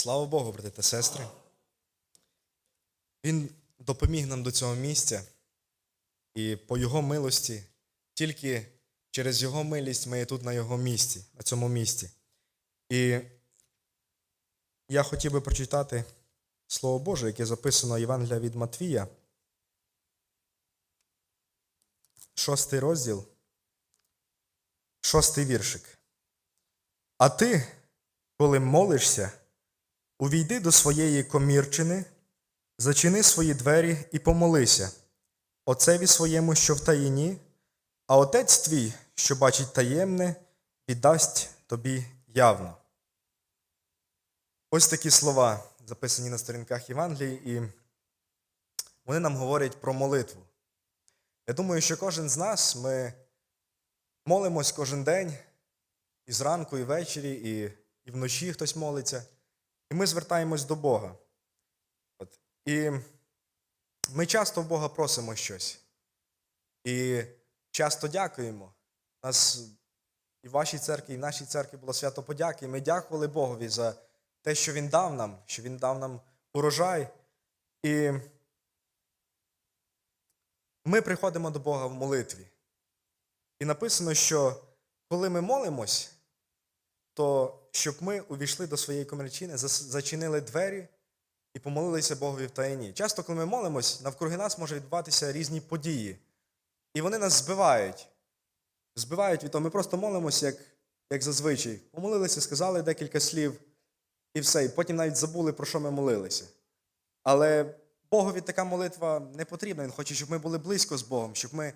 Слава Богу, брати та сестри. Він допоміг нам до цього місця, і по Його милості, тільки через Його милість ми є тут на Його місці, на цьому місці. І я хотів би прочитати Слово Боже, яке записано Євангелія від Матвія, шостий розділ, шостий віршик. А ти, коли молишся, увійди до своєї комірчини, зачини свої двері і помолися, отцеві своєму, що в таїні, а отець твій, що бачить таємне, віддасть тобі явно. Ось такі слова записані на сторінках Євангелії, і вони нам говорять про молитву. Я думаю, що кожен з нас ми молимось кожен день, і зранку, і ввечері, і, і вночі хтось молиться. І ми звертаємось до Бога. От. І ми часто в Бога просимо щось. І часто дякуємо. У нас і в вашій церкві, і в нашій церкві було свято подяки. І ми дякували Богові за те, що Він дав нам, що Він дав нам урожай. І ми приходимо до Бога в молитві. І написано, що коли ми молимось, то щоб ми увійшли до своєї комірчини, зачинили двері і помолилися Богові в таїні. Часто, коли ми молимось, навкруги нас може відбуватися різні події. І вони нас збивають. Збивають від того. Ми просто молимося, як, як зазвичай. Помолилися, сказали декілька слів, і все. І потім навіть забули, про що ми молилися. Але Богові така молитва не потрібна. Він хоче, щоб ми були близько з Богом, щоб ми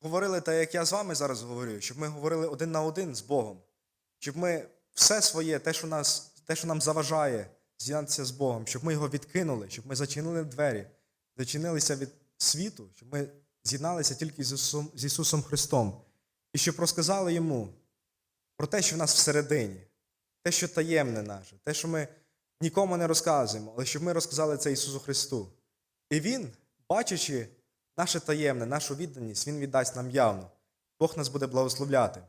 говорили так, як я з вами зараз говорю, щоб ми говорили один на один з Богом, щоб ми все своє, те, що, нас, те, що нам заважає, з'єднатися з Богом, щоб ми його відкинули, щоб ми зачинили двері, зачинилися від світу, щоб ми з'єдналися тільки з Ісусом, з Ісусом Христом. І щоб розказали йому про те, що в нас всередині, те, що таємне наше, те, що ми нікому не розказуємо, але щоб ми розказали це Ісусу Христу. І Він, бачачи наше таємне, нашу відданість, Він віддасть нам явно. Бог нас буде благословляти.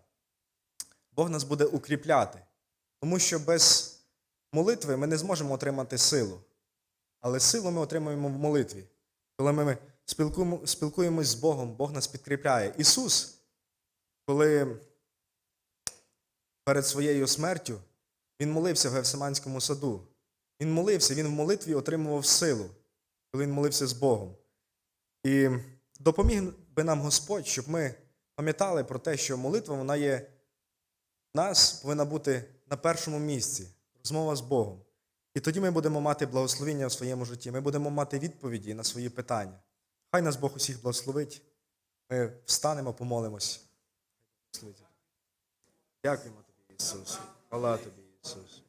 Бог нас буде укріпляти. Тому що без молитви ми не зможемо отримати силу. Але силу ми отримуємо в молитві. Коли ми спілкуємо- спілкуємось з Богом, Бог нас підкріпляє. Ісус, коли перед своєю смертю Він молився в Гевсиманському саду. Він молився, він в молитві отримував силу, коли він молився з Богом. І допоміг би нам Господь, щоб ми пам'ятали про те, що молитва вона є в нас повинна бути на першому місці, розмова з Богом. І тоді ми будемо мати благословення в своєму житті, ми будемо мати відповіді на свої питання. Хай нас Бог усіх благословить. Ми встанемо, помолимось. Дякуємо тобі, Ісус. Хвала тобі, Ісус.